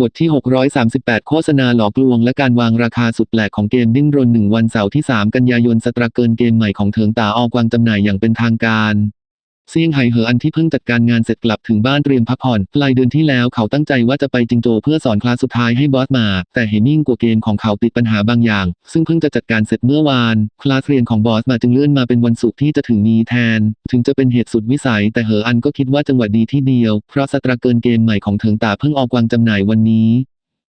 บทที่ 638 โฆษณาหลอกลวงและการวางราคาสุดแปลกของเกมดิ้นรนหนึ่งวันเสาร์ที่ 3 กันยายนสตราเกินเกมใหม่ของเถิงตาออกวางจำหน่ายอย่างเป็นทางการ เซี่ยงไฮ้เหออันที่เพิ่งจัดการงานเสร็จกลับถึงบ้านเตรียมพักผ่อนปลายเดือนที่แล้วเขาตั้งใจว่าจะไปจิงโจเพื่อสอนคลาสสุดท้ายให้บอสมา แต่เฮมิ่งกว่าเกมของเขาติดปัญหาบางอย่าง ซึ่งเพิ่งจะจัดการเสร็จเมื่อวาน คลาสเรียนของบอสมาจึงเลื่อนมาเป็นวันศุกร์ที่จะถึงนี้แทน ถึงจะเป็นเหตุสุดวิสัย แต่เหออันก็คิดว่าจังหวะดีที่เดียว เพราะสตราเกินเกมใหม่ของเถิงตาเพิ่งออกวางจำหน่ายวันนี้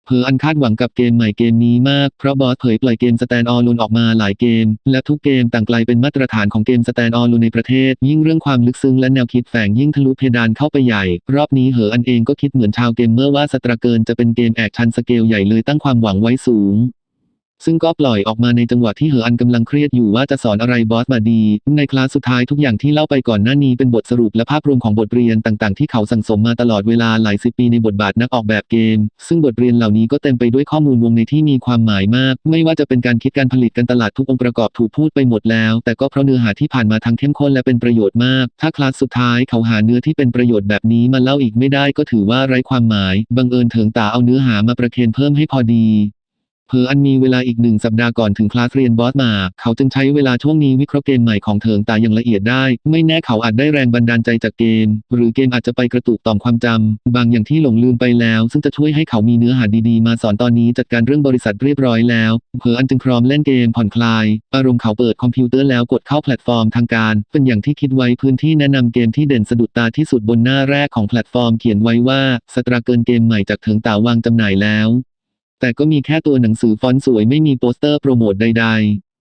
เพออันคาดหวังกับเกมใหม่เกมนี้มาก เพราะบอสเผยปล่อยเกมสแตนออลลูนออกมาหลายเกม และทุกเกมต่างกลายเป็นมาตรฐานของเกมสแตนออลลูนในประเทศ ยิ่งเรื่องความลึกซึ้งและแนวคิดแฝงยิ่งทะลุเพดานเข้าไปใหญ่ รอบนี้เหออันเองก็คิดเหมือนชาวเกมเมอร์ว่าสตราเกินจะเป็นเกมแอคชั่นสเกลใหญ่เลยตั้งความหวังไว้สูง ซึ่งก็ปล่อยออกมาในจังหวะที่เหออันกำลังเครียดอยู่ว่าจะสอนอะไรบอสมาดี ในคลาสสุดท้ายทุกอย่างที่เล่าไปก่อนหน้านี้เป็นบทสรุปและภาพรวมของบทเรียนต่างๆ ที่เขาสั่งสมมาตลอดเวลาหลายสิบปีในบทบาทนักออกแบบเกม ซึ่งบทเรียนเหล่านี้ก็เต็มไปด้วยข้อมูลวงในที่มีความหมายมาก ไม่ว่าจะเป็นการคิดการผลิตการตลาดทุกองค์ประกอบถูกพูดไปหมดแล้ว แต่ก็เพราะเนื้อหาที่ผ่านมาทั้งเข้มข้นและเป็นประโยชน์มาก ถ้าคลาสสุดท้ายเขาหาเนื้อที่เป็นประโยชน์แบบนี้มาเล่าอีกไม่ได้ก็ถือว่าไร้ความหมาย บังเอิญเถิงตาเอาเนื้อหามาประเคนเพิ่มให้พอดี เพออันมีเวลาอีกหนึ่งสัปดาห์ก่อนถึงคลาสเรียนบอสมา เขาจึงใช้เวลาช่วงนี้วิเคราะห์เกมใหม่ของเถิงตาอย่างละเอียดได้ ไม่แน่เขาอาจได้แรงบันดาลใจจากเกม หรือเกมอาจจะไปกระตุกต่อมความจำบางอย่างที่หลงลืมไปแล้ว ซึ่งจะช่วยให้เขามีเนื้อหาดีๆ มาสอนตอนนี้จัดการเรื่องบริษัทเรียบร้อยแล้วเพออันจึงพร้อมเล่นเกมผ่อนคลาย อารมณ์เขาเปิดคอมพิวเตอร์แล้วกดเข้าแพลตฟอร์มทางการ เป็นอย่างที่คิดไว้พื้นที่แนะนำเกมที่เด่นสะดุดตาที่สุดบนหน้าแรกของแพลตฟอร์มเขียนไว้ว่าสตราเกินเกมใหม่จากเถิงตาวางจำหน่ายแล้ว แต่ก็มีแค่ตัวหนังสือฟอนต์สวยไม่มีโปสเตอร์โปรโมทใด ๆ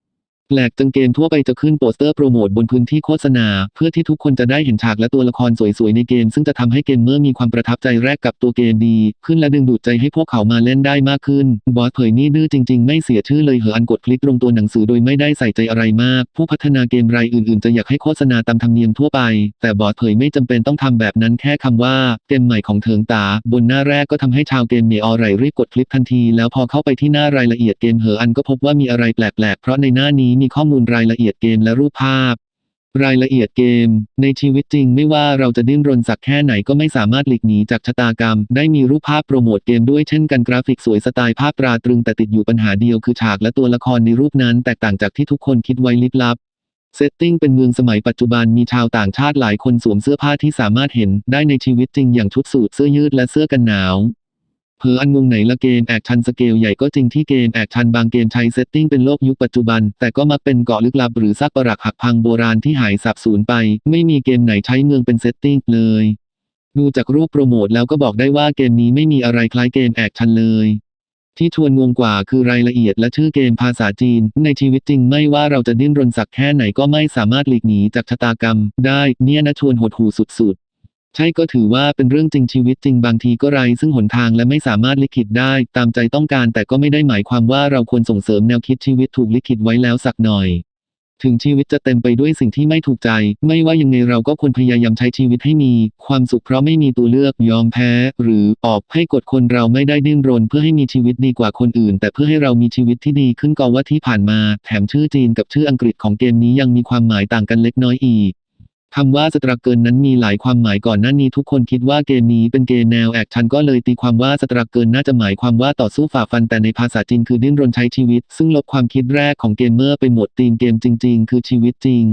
แปลกจังเกมทั่วไปจะขึ้นโปสเตอร์โปรโมทบนพื้นที่โฆษณา เพื่อที่ทุกคนจะได้เห็นฉากและตัวละครสวยๆ ในเกม ซึ่งจะทำให้เกมเมอร์มีความประทับใจแรกกับตัวเกมดี ขึ้นและดึงดูดใจให้พวกเขามาเล่นได้มากขึ้น บอสเผยนี่ดื้อจริงๆ ไม่เสียชื่อเลยเหออันกดคลิกตรงตัวหนังสือโดยไม่ได้ใส่ใจอะไรมาก ผู้พัฒนาเกมรายอื่นๆ จะอยากให้โฆษณาตามธรรมเนียมทั่วไป แต่บอสเผยไม่จำเป็นต้องทำแบบนั้นแค่คำว่าเกมใหม่ของเถิงตา บนหน้าแรกก็ทำให้ชาวเกมเมออไรรีบกดคลิกทันที แล้วพอเข้าไปที่หน้ารายละเอียดเกมเหออันก็พบว่ามีอะไรแปลกๆเพราะในหน้านี้มีข้อมูลรายละเอียดเกมและรูปภาพ รายละเอียดเกม ในชีวิตจริงไม่ว่าเราจะดิ้นรนสักแค่ไหนก็ไม่สามารถหลีกหนีจากชะตากรรม ได้มีรูปภาพโปรโมทเกมด้วยเช่นกันกราฟิกสวยสไตล์ภาพตราตรึงแต่ติดอยู่ปัญหาเดียวคือฉากและตัวละครในรูปนั้นแตกต่างจากที่ทุกคนคิดไว้ลิบลับเซตติ้งเป็นเมืองสมัยปัจจุบันมีชาวต่างชาติหลายคนสวมเสื้อผ้าที่สามารถเห็นได้ในชีวิตจริงอย่างชุดสูทเสื้อยืดและเสื้อกันหนาว เพออันงงไหนละเกมแอคชันสเกลใหญ่ก็จริงที่เกมแอคชันบางเกมใช้เซตติ้งเป็นโลกยุคปัจจุบัน แต่ก็มักเป็นเกาะลึกลับหรือซากปรักหักพังโบราณที่หายสับสูญไป ไม่มีเกมไหนใช้เมืองเป็นเซตติ้งเลย ดูจากรูปโปรโมทแล้วก็บอกได้ว่าเกมนี้ไม่มีอะไรคล้ายเกมแอคชันเลยที่ชวนงงกว่าคือรายละเอียดและชื่อเกมภาษาจีน ในชีวิตจริงไม่ว่าเราจะดิ้นรนสักแค่ไหนก็ไม่สามารถหลีกหนีจากชะตากรรม ได้เนี่ยนะชวนหดหูสุดๆ ใช่ก็ถือว่าเป็นเรื่องจริงชีวิตจริงบางทีก็ไรซึ่งหนทางและไม่สามารถลิขิตได้ ตามใจต้องการแต่ก็ไม่ได้หมายความว่าเราควรส่งเสริมแนวคิดชีวิตถูกลิขิตไว้แล้วสักหน่อย ถึงชีวิตจะเต็มไปด้วยสิ่งที่ไม่ถูกใจ ไม่ว่ายังไงเราก็ควรพยายามใช้ชีวิตให้มี ความสุขเพราะไม่มีตัวเลือกยอมแพ้ หรือออกให้กดคนเราไม่ได้ดิ้นรน เพื่อให้มีชีวิตดีกว่าคนอื่น แต่เพื่อให้เรามีชีวิตที่ดีขึ้นก็ว่าที่ผ่านมา แถมชื่อจีนกับชื่ออังกฤษของเกมนี้ยังมีความหมายต่างกันเล็กน้อยอีก คำว่าสตรักเกินนั้นมีหลายความหมายก่อนหน้านี้ทุกคนคิดว่าเกมนี้เป็นเกมแนวแอคชั่นก็เลยตีความว่าสตรักเกินน่าจะหมายความว่าต่อสู้ฝ่าฟันแต่ในภาษาจีนคือดิ้นรนใช้ชีวิต ซึ่งลบความคิดแรกของเกมเมอร์ไปหมดตีมเกมจริง ๆ คือชีวิตจริง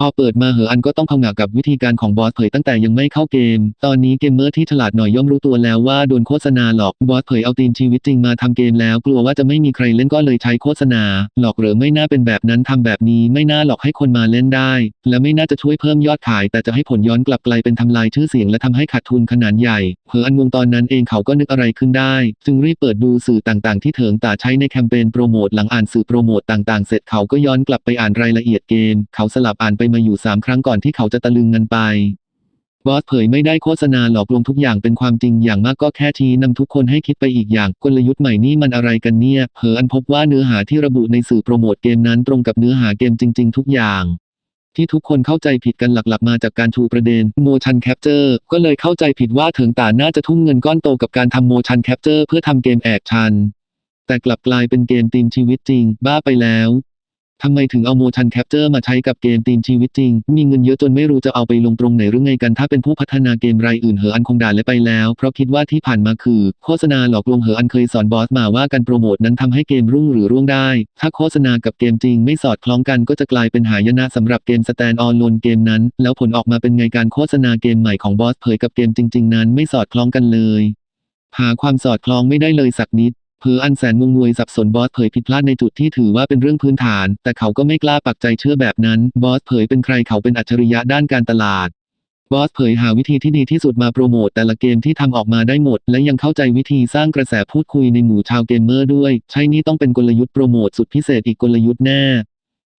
พอเปิดมาเหออันก็ต้องพงะกับวิธีการของบอสเผยตั้งแต่ยังไม่เข้าเกม ตอนนี้เกมเมอร์ที่ฉลาดหน่อยย่อมรู้ตัวแล้วว่าโดนโฆษณาหลอก บอสเผยเอาธีมชีวิตจริงมาทำเกมแล้ว กลัวว่าจะไม่มีใครเล่นก็เลยใช้โฆษณา หลอกหรือไม่น่าเป็นแบบนั้นทำแบบนี้ไม่น่าหลอกให้คนมาเล่นได้ และไม่น่าจะช่วยเพิ่มยอดขาย แต่จะให้ผลย้อนกลับกลายเป็นทำลายชื่อเสียงและทำให้ขาดทุนขนาดใหญ่เหออันงงตอนนั้นเองเขาก็นึกอะไรขึ้นได้ จึงรีบเปิดดูสื่อต่างๆ ที่เถิงตาใช้ในแคมเปญโปรโมทหลังอ่านสื่อโปรโมทต่างๆ เสร็จเขาก็ย้อนกลับไปอ่านรายละเอียดเกม เขาสลับอ่านไปมาอยู่3ครั้งก่อนที่เขาจะตะลึงเงินไป บอสเผยไม่ได้โฆษณาหลอกลวงทุกอย่างเป็นความจริงอย่างมากก็แค่ชี้นำทุกคนให้คิดไปอีกอย่างกลยุทธ์ใหม่นี่มันอะไรกันเนี่ย เผยอันพบว่าเนื้อหาที่ระบุในสื่อโปรโมทเกมนั้นตรงกับเนื้อหาเกมจริง ๆ ทุกอย่างที่ทุกคนเข้าใจผิดกันหลักๆ มาจากการชูประเด็น motion capture ก็เลยเข้าใจผิดว่าเถิงตาน่าจะทุ่มเงินก้อนโตกับการทำ motion capture เพื่อทำเกมแอคชันแต่กลับกลายเป็นเกมธีมชีวิตจริง บ้าไปแล้ว ทำไมถึงเอา motion capture มาใช้กับเกมตีมชีวิตจริง มีเงินเยอะจนไม่รู้จะเอาไปลงตรงไหนหรือไงกัน ถ้าเป็นผู้พัฒนาเกมรายอื่นเหออันคงด่าและไปแล้ว เพราะคิดว่าที่ผ่านมาคือ โฆษณาหลอกลวงเหออันเคยสอนบอสมาว่าการโปรโมทนั้นทำให้เกมรุ่งหรือร่วงได้ ถ้าโฆษณากับเกมจริงไม่สอดคล้องกันก็จะกลายเป็นหายนะสำหรับเกมสแตนด์ออนโลนเกมนั้น แล้วผลออกมาเป็นไงการโฆษณาเกมใหม่ของบอสเผยกับเกมจริง ๆ นั้น ไม่สอดคล้องกันเลย หาความสอดคล้องไม่ได้เลยสักนิด เพออันแสนงงงวยสับสนบอสเผยผิดพลาดในจุดที่ถือว่าเป็นเรื่องพื้นฐาน แต่เขาก็ไม่กล้าปักใจเชื่อแบบนั้น บอสเผยเป็นใครเขาเป็นอัจฉริยะด้านการตลาด บอสเผยหาวิธีที่ดีที่สุดมาโปรโมตแต่ละเกมที่ทำออกมาได้หมด และยังเข้าใจวิธีสร้างกระแสพูดคุยในหมู่ชาวเกมเมอร์ด้วย ใช่นี่ต้องเป็นกลยุทธ์โปรโมตสุดพิเศษอีกกลยุทธ์แน่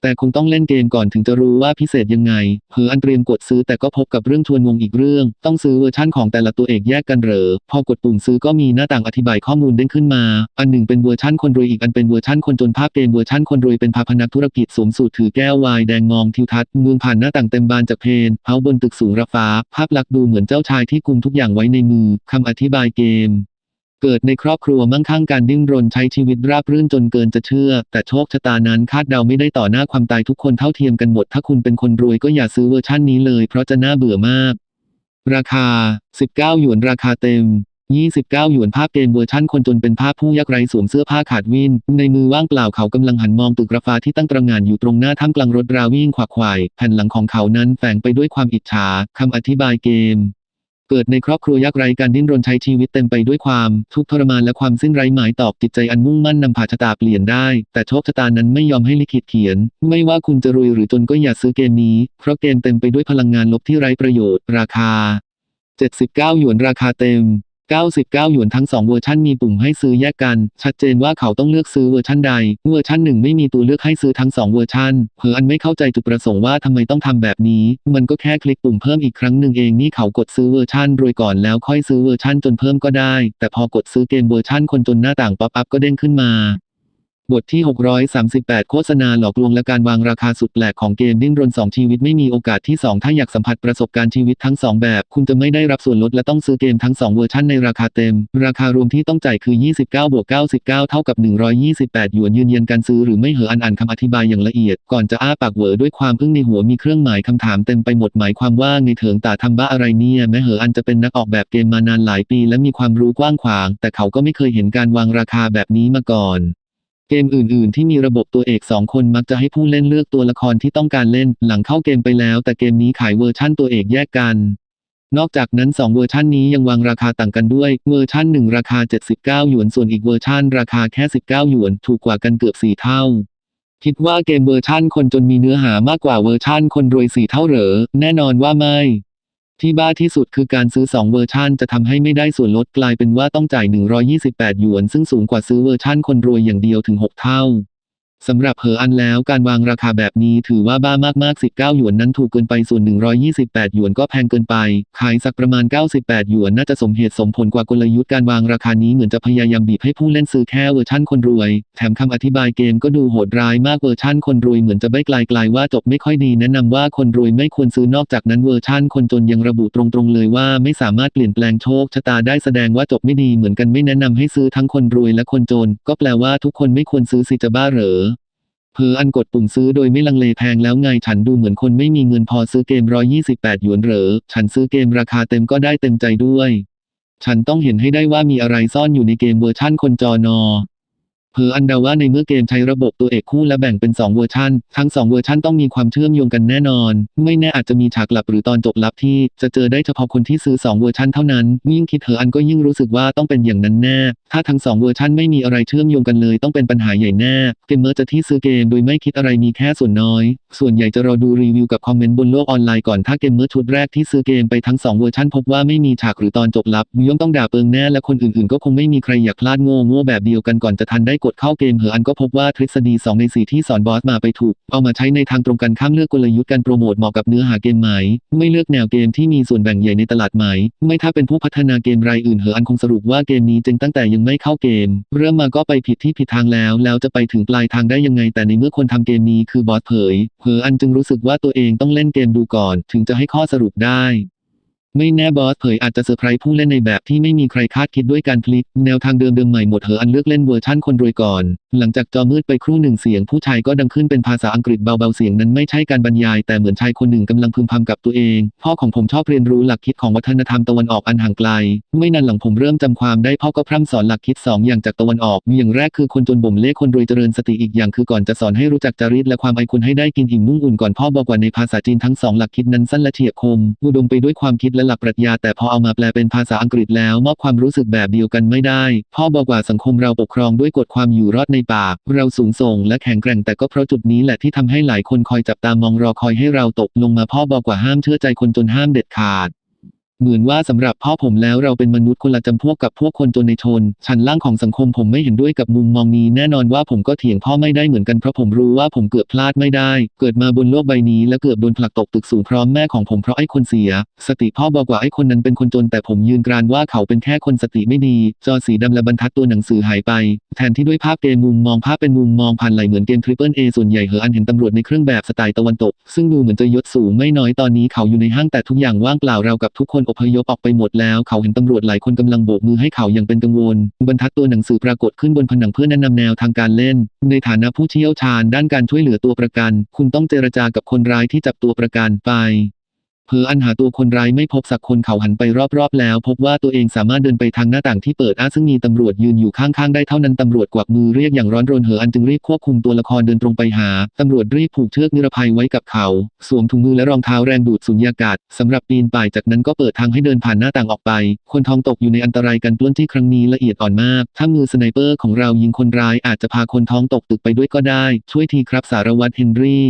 แต่คงต้องเล่นเกมก่อนถึงจะรู้ว่าพิเศษยังไงเผออันเตรียมกดซื้อแต่ก็พบกับเรื่องชวนงงอีกเรื่อง ต้องซื้อเวอร์ชั่นของแต่ละตัวเอกแยกกันเหรอ พอกดปุ่มซื้อก็มีหน้าต่างอธิบายข้อมูลเด้งขึ้นมา อันหนึ่งเป็นเวอร์ชั่นคนรวยอีกอันเป็นเวอร์ชั่นคนจนภาพเกมเวอร์ชั่นคนรวยเป็นพาพนักธุรกิจสวมสูทถือแก้ววายแดงมองทิวทัศน์เมืองผ่านหน้าต่างเต็มบานจากเพนเฮาบนตึกสูงระฟ้า ภาพลักษณ์ดูเหมือนเจ้าชายที่กุมทุกอย่างไว้ในมือคำอธิบายเกม เกิดในครอบครัวมั่งคั่งการดิ้นรนใช้ชีวิตราบรื่นจนเกินจะเชื่อ แต่โชคชะตานั้นคาดเดาไม่ได้ต่อหน้าความตายทุกคนเท่าเทียมกันหมด ถ้าคุณเป็นคนรวยก็อย่าซื้อเวอร์ชั่นนี้เลย เพราะจะน่าเบื่อมาก ราคา 19 หยวนราคาเต็ม 29 หยวนภาพเกมเวอร์ชั่นคนจนเป็นภาพผู้ยากไร้สวมเสื้อผ้าขาดวิน ในมือว่างเปล่าเขากำลังหันมองตึกราฟาที่ตั้งตระงานอยู่ตรงหน้าท่ามกลางรถราวิ่งขวักไขว่แผ่นหลังของเขานั้นแฝงไปด้วยความอิจฉาคำอธิบายเกม เกิดในครอบครัวยากไร้การดิ้นรนใช้ชีวิตเต็มไปด้วยความทุกข์ทรมานและความสิ้นไร้หมายตอบจิตใจอันมุ่งมั่นนำพาชะตาเปลี่ยนได้ แต่โชคชะตานั้นไม่ยอมให้ลิขิตเขียน ไม่ว่าคุณจะรวยหรือจนก็อย่าซื้อเกมนี้ เพราะเกมเต็มไปด้วยพลังงานลบที่ไร้ประโยชน์ ราคา 79 หยวนราคาเต็ม 99 หยวนทั้ง 2 เวอร์ชันมีปุ่มให้ซื้อแยกกัน ชัดเจนว่าเขาต้องเลือกซื้อเวอร์ชันใด เวอร์ชันหนึ่งไม่มีตัวเลือกให้ซื้อทั้ง 2 เวอร์ชันเพออันไม่เข้าใจจุดประสงค์ว่าทำไมต้องทำแบบนี้ มันก็แค่คลิกปุ่มเพิ่มอีกครั้งหนึ่งเองนี่เขากดซื้อเวอร์ชันรวยก่อนแล้วค่อยซื้อเวอร์ชันจนเพิ่มก็ได้ แต่พอกดซื้อเกมเวอร์ชันคนจนหน้าต่างป๊อปอัพก็เด้งขึ้นมา บทที่ 638 โฆษณาหลอกลวงและการวางราคาสุดแปลกของเกมดิ้นรน 2 ชีวิตไม่มีโอกาสที่ 2 ถ้าอยากสัมผัสประสบการณ์ชีวิตทั้ง 2 แบบ คุณจะไม่ได้รับส่วนลดและต้องซื้อเกมทั้ง 2 เวอร์ชันในราคาเต็ม ราคารวมที่ต้องจ่ายคือ 29บวก99 เท่ากับ 128 หยวนยืนยันการซื้อหรือไม่เหออันอ่านคำอธิบายอย่างละเอียด ก่อนจะอ้าปากเหวอด้วยความอึ้งในหัวมีเครื่องหมายคำถามเต็มไปหมดหมายความว่าไงเถิงตาทำบ้าอะไรเนี่ยแม้เหออันจะเป็นนักออกแบบเกมมานานหลายปี และมีความรู้กว้างขวาง แต่เขาก็ไม่เคยเห็นการวางราคาแบบนี้มาก่อน เกมอื่น ๆ ที่มีระบบตัวเอก 2 คนมักจะให้ผู้เล่นเลือกตัวละครที่ต้องการเล่น หลังเข้าเกมไปแล้ว แต่เกมนี้ขายเวอร์ชั่นตัวเอกแยกกัน นอกจากนั้น 2 เวอร์ชันนี้ยังวางราคาต่างกันด้วย เวอร์ชัน1 ราคา 79 หยวน ส่วนอีกเวอร์ชันราคาแค่ 19 หยวน ถูกกว่ากันเกือบ 4 เท่า คิดว่าเกมเวอร์ชั่นคนจนมีเนื้อหามากกว่าเวอร์ชั่นคนรวย 4 เท่าเหรอ แน่นอนว่าไม่ ที่บ้าที่สุดคือการซื้อ 2 เวอร์ชันจะทำให้ไม่ได้ส่วนลดกลายเป็นว่าต้องจ่าย 128 หยวน ซึ่งสูงกว่าซื้อเวอร์ชันคนรวยอย่างเดียวถึง 6 เท่า สำหรับเหออันแล้วการวางราคาแบบนี้ถือว่าบ้ามากๆ 19 หยวนนั้นถูกเกินไปส่วน 128 หยวนก็แพงเกินไป ขายสักประมาณ 98 หยวนน่าจะสมเหตุสมผลกว่ากลยุทธ์การวางราคานี้เหมือนจะพยายามบีบให้ผู้เล่นซื้อแค่เวอร์ชั่นคนรวย แถมคำอธิบายเกมก็ดูโหดร้ายมากเวอร์ชั่นคนรวยเหมือนจะใบ้ไกลๆว่าจบไม่ค่อยดีแนะนำว่าคนรวยไม่ควรซื้อนอกจากนั้นเวอร์ชั่นคนจนยังระบุตรงๆเลยว่าไม่สามารถเปลี่ยนแปลงโชคชะตาได้แสดงว่าจบไม่ดีเหมือนกันไม่แนะนำให้ซื้อทั้งคนรวยและคนจน ก็แปลว่าทุกคนไม่ควรซื้อสิจะบ้าเหรอ เพออันกดปุ่มซื้อโดยไม่ลังเลแพงแล้วไงฉันดูเหมือนคนไม่มีเงินพอซื้อเกม 128 หยวนเหรอ ฉันซื้อเกมราคาเต็มก็ได้เต็มใจด้วย ฉันต้องเห็นให้ได้ว่ามีอะไรซ่อนอยู่ในเกมเวอร์ชั่นคนจอนอ เพออันเดาว่าในเมื่อเกมใช้ระบบตัวเอกคู่และแบ่งเป็น 2 เวอร์ชันทั้ง 2 เวอร์ชันต้องมีความเชื่อมโยงกันแน่นอน ไม่แน่อาจจะมีฉากลับหรือตอนจบลับที่จะเจอได้เฉพาะคนที่ซื้อ 2 เวอร์ชันเท่านั้น ยิ่งคิดเธออันก็ยิ่งรู้สึกว่าต้องเป็นอย่างนั้นแน่ ถ้าทั้ง 2 เวอร์ชันไม่มีอะไรเชื่อมโยงกันเลยต้องเป็นปัญหาใหญ่แน่เกมเมอร์จะที่ซื้อเกมโดยไม่คิดอะไรมีแค่ส่วนน้อย ส่วนใหญ่จะรอดูรีวิวกับคอมเมนต์บนโลกออนไลน์ก่อนถ้าเกมเมอร์ชุดแรกที่ซื้อเกมไปทั้ง 2 เวอร์ชันพบว่าไม่มีฉากหรือตอนจบลับย่อมต้องด่าเปิงแน่และคนอื่นๆ ก็คงไม่มีใครอยากพลาดโง่โง่แบบเดียวกันก่อนจะทันได้กดเข้าเกมเหออันก็พบว่าทฤษฎี 2 ใน 4 ที่สอนบอสมาไปถูก เอามาใช้ในทางตรงกันข้ามเลือกกลยุทธ์การโปรโมทเหมาะกับเนื้อหาเกมไหม ไม่เลือกแนวเกมที่มีส่วนแบ่งใหญ่ในตลาดไหม ไม่ถ้าเป็นผู้พัฒนาเกมรายอื่นเหออันคงสรุปว่าเกมนี้เจงตั้งแต่ยังไม่เข้าเกม เริ่มมาก็ไปผิดที่ผิดทางแล้ว แล้วจะไปถึงปลายทางได้ยังไง แต่ในเมื่อคนทำเกมนี้คือบอสเผยเหออันจึงรู้สึกว่าตัวเองต้องเล่นเกมดูก่อน ถึงจะให้ข้อสรุปได้ ไม่แน่บอสเผยอาจจะเซอร์ไพรส์ผู้เล่นในแบบที่ไม่มีใครคาดคิดด้วยการพลิก แนวทางเดิมๆใหม่หมดเหออันเลือกเล่นเวอร์ชั่นคนรวยก่อนหลังจากจอมืดไปครู่หนึ่งเสียงผู้ชายก็ดังขึ้นเป็นภาษาอังกฤษเบาๆเสียงนั้นไม่ใช่การบรรยาย แต่เหมือนชายคนหนึ่งกำลังพึมพำกับตัวเอง พ่อของผมชอบเรียนรู้หลักคิดของวัฒนธรรมตะวันออกอันห่างไกล ไม่นานหลังผมเริ่มจำความได้พ่อก็พร่ำสอนหลักคิดสองอย่างจากตะวันออกอย่างแรกคือคนจนบ่มเล่คนรวยเจริญสติอีกอย่างคือก่อนจะสอนให้รู้จักจริตและความไอคุณให้ได้กินอิ่มนุ่งอุ่นก่อนพ่อบอกว่าในภาษาจีนทั้งสองหลักคิดนั้นสั้นและเฉียบคมอุดมไปด้วยความคิดและหลักปรัชญาแต่พอเอามาแปลเป็นภาษาอังกฤษแล้วมอบความรู้สึกแบบเดียวกันไม่ได้ พ่อบอกว่าสังคมเราปกครองด้วยกฎความอยู่รอดในปาก เราสูงส่งและแข็งแกร่งแต่ก็เพราะจุดนี้แหละที่ทำให้หลายคนคอยจับตามองรอคอยให้เราตกลงมาพ่อบอกว่าห้ามเชื่อใจคนจนห้ามเด็ดขาด เหมือนว่าสำหรับพ่อผมแล้วเราเป็นมนุษย์คนละจำพวกกับพวกคนจนในชน ชั้นล่างของสังคมผมไม่เห็นด้วยกับมุมมองนี้ แน่นอนว่าผมก็เถียงพ่อไม่ได้เหมือนกันเพราะผมรู้ว่าผมเกือบพลาดไม่ได้ เกิดมาบนโลกใบนี้ และเกือบโดนผลักตกตึกสูงพร้อมแม่ของผมเพราะไอ้คนเสีย สติพ่อบอกว่าไอ้คนนั้นเป็นคนจน แต่ผมยืนกรานว่าเขาเป็นแค่คนสติไม่ดี จอสีดำและบรรทัดตัวหนังสือหายไป แทนที่ด้วยภาพเกมมุมมองภาพเป็นมุมมองผ่านไหลเหมือนเกมทริปเปิลเอส่วนใหญ่เหออันเห็นตำรวจในเครื่องแบบสไตล์ตะวันตก ซึ่งดูเหมือนจะยศสูงไม่น้อยตอนนี้เขาอยู่ในห้างแต่ทุกอย่างว่างเปล่าเรากับทุกคนอพยพออกไปหมดแล้ว เขาเห็นตำรวจหลายคนกำลังโบกมือให้เขาอย่างเป็นกังวล บรรทัดตัวหนังสือปรากฏขึ้นบนผนังเพื่อแนะนำแนวทางการเล่น ในฐานะผู้เชี่ยวชาญด้านการช่วยเหลือตัวประกัน คุณต้องเจรจากับคนร้ายที่จับตัวประกันไป เพออันหาตัวคนร้ายไม่พบสักคนเขาหันไปรอบๆแล้ว พบว่าตัวเองสามารถเดินไปทางหน้าต่างที่เปิดอ้าซึ่งมีตำรวจยืนอยู่ข้างๆได้เท่านั้นตำรวจกวักมือเรียกอย่างร้อนรนเหออันจึงรีบควบคุมตัวละครเดินตรงไปหาตำรวจรีบผูกเชือกนิรภัยไว้กับเขา สวมถุงมือและรองเท้าแรงดูดสุญญากาศสำหรับปีนป่ายจากนั้นก็เปิดทางให้เดินผ่านหน้าต่างออกไป คนทองตกอยู่ในอันตรายกันปล้นที่ครั้งนี้ละเอียดอ่อนมาก ถ้ามือสไนเปอร์ของเรายิงคนร้ายอาจจะพาคนท้องตกตึกไปด้วยก็ได้ ช่วยทีครับสารวัตรเฮนรี่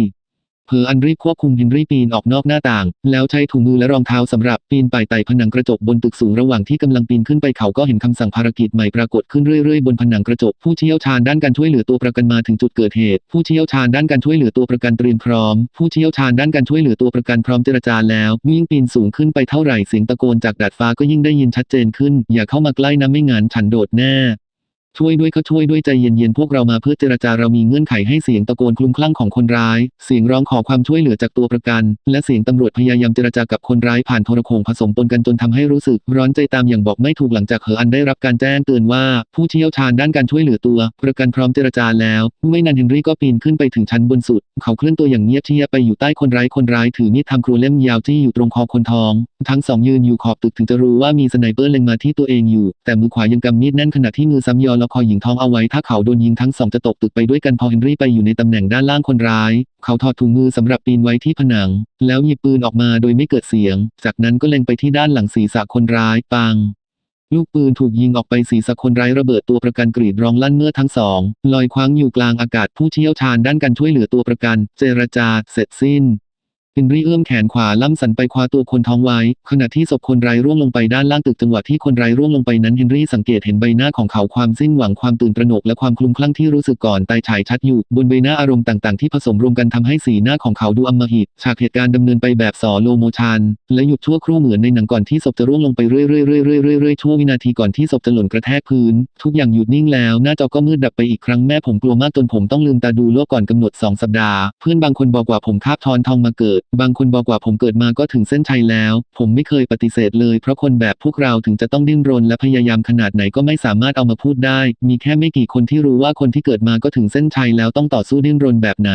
เพออันรีบควบคุมเฮนรี่ปีนออกนอกหน้าต่าง แล้วใช้ถุงมือและรองเท้าสำหรับปีนป่ายไต่ผนังกระจกบนตึกสูงระหว่างที่กำลังปีนขึ้นไปเขาก็เห็นคำสั่งภารกิจใหม่ปรากฏขึ้นเรื่อยๆ บนผนังกระจกผู้เชี่ยวชาญด้านการช่วยเหลือตัวประกันมาถึงจุดเกิดเหตุ ผู้เชี่ยวชาญด้านการช่วยเหลือตัวประกันเตรียมพร้อม ผู้เชี่ยวชาญด้านการช่วยเหลือตัวประกันพร้อมเจรจาแล้วยิ่งปีนสูงขึ้นไปเท่าไหร่เสียงตะโกนจากดาดฟ้าก็ยิ่งได้ยินชัดเจนขึ้น อย่าเข้ามาใกล้นะไม่งั้นฉันโดดแน่ ช่วยด้วยเขาช่วยด้วยใจเย็นๆพวกเรามาเพื่อเจรจาเรามีเงื่อนไขให้เสียงตะโกนคลุมคลั่งของคนร้าย เสียงร้องขอความช่วยเหลือจากตัวประกัน และเสียงตำรวจพยายามเจรจากับคนร้ายผ่านโทรโข่งผสมปนกันจนทำให้รู้สึก ร้อนใจตามอย่างบอกไม่ถูกหลังจากเหออันได้รับการแจ้งเตือนว่า ผู้เชี่ยวชาญด้านการช่วยเหลือตัว ประกันพร้อมเจรจาแล้ว ไม่นานเฮนรี่ก็ปีนขึ้นไปถึงชั้นบนสุด เขาเคลื่อนตัวอย่างเงียบเชียไปอยู่ใต้คนร้ายคนร้ายถือมีดทำครัวเล่มยาวจี้อยู่ตรงคอคนท้อง ทั้งสองยืนอยู่ขอบตึกถึงจะรู้ว่ามีสไนเปอร์เล็งมาที่ตัวเองอยู่ แต่มือขวายังกำมีดแน่นขณะที่มือซ้ำยอล็อกคอหญิงท้องเอาไว้ถ้าเขาโดนยิงทั้งสองจะตกตึกไปด้วยกันพอเฮนรี่ไปอยู่ในตำแหน่งด้านล่างคนร้าย เขาถอดถุงมือสำหรับปีนไว้ที่ผนัง แล้วหยิบปืนออกมาโดยไม่เกิดเสียง จากนั้นก็เล็งไปที่ด้านหลังศีรษะคนร้ายปังลูกปืนถูกยิงออกไปศีรษะคนร้ายระเบิดตัวประกันกรีดร้องลั่นเมื่อทั้งสอง ลอยคว้างอยู่กลางอากาศผู้เชี่ยวชาญด้านการช่วยเหลือตัวประกัน เจรจา เสร็จสิ้น นรี่เอื้อมแขนขวาล่ำสันไปคว้าตัวคนท้องไว้ ขณะที่ศพคนร้ายร่วงลงไปด้านล่างตึกจังหวะที่คนร้ายร่วงลงไปนั้นเฮนรี่สังเกตเห็นใบหน้าของเขาความสิ้นหวังความตื่นตระหนกและความคลุมคลั่งที่รู้สึกก่อนตายฉายชัดอยู่ บนใบหน้าอารมณ์ต่างๆที่ผสมรวมกันทำให้สีหน้าของเขาดูอำมหิตฉากเหตุการณ์ดำเนินไปแบบสอโลโมชันและหยุดชั่วครู่เหมือนในหนังก่อนที่ศพจะร่วงลงไปเรื่อยๆๆๆๆชั่ววินาทีก่อนที่ศพจะหล่นกระแทกพื้น ทุกอย่างหยุดนิ่งแล้ว หน้าจอก็มืดดับไปอีกครั้งแม่ผมกลัวมากจนผมต้องลืมตาดูโลกก่อนกำหนดสองสัปดาห์เพื่อนบางคนบอกว่าผมคาบทอนทองมาเกิดบางคนบอกว่าผมเกิดมาก็ถึงเส้นชัยแล้ว ผมไม่เคยปฏิเสธเลย เพราะคนแบบพวกเราถึงจะต้องดิ้นรนและพยายามขนาดไหนก็ไม่สามารถเอามาพูดได้ มีแค่ไม่กี่คนที่รู้ว่าคนที่เกิดมาก็ถึงเส้นชัยแล้วต้องต่อสู้ดิ้นรนแบบไหน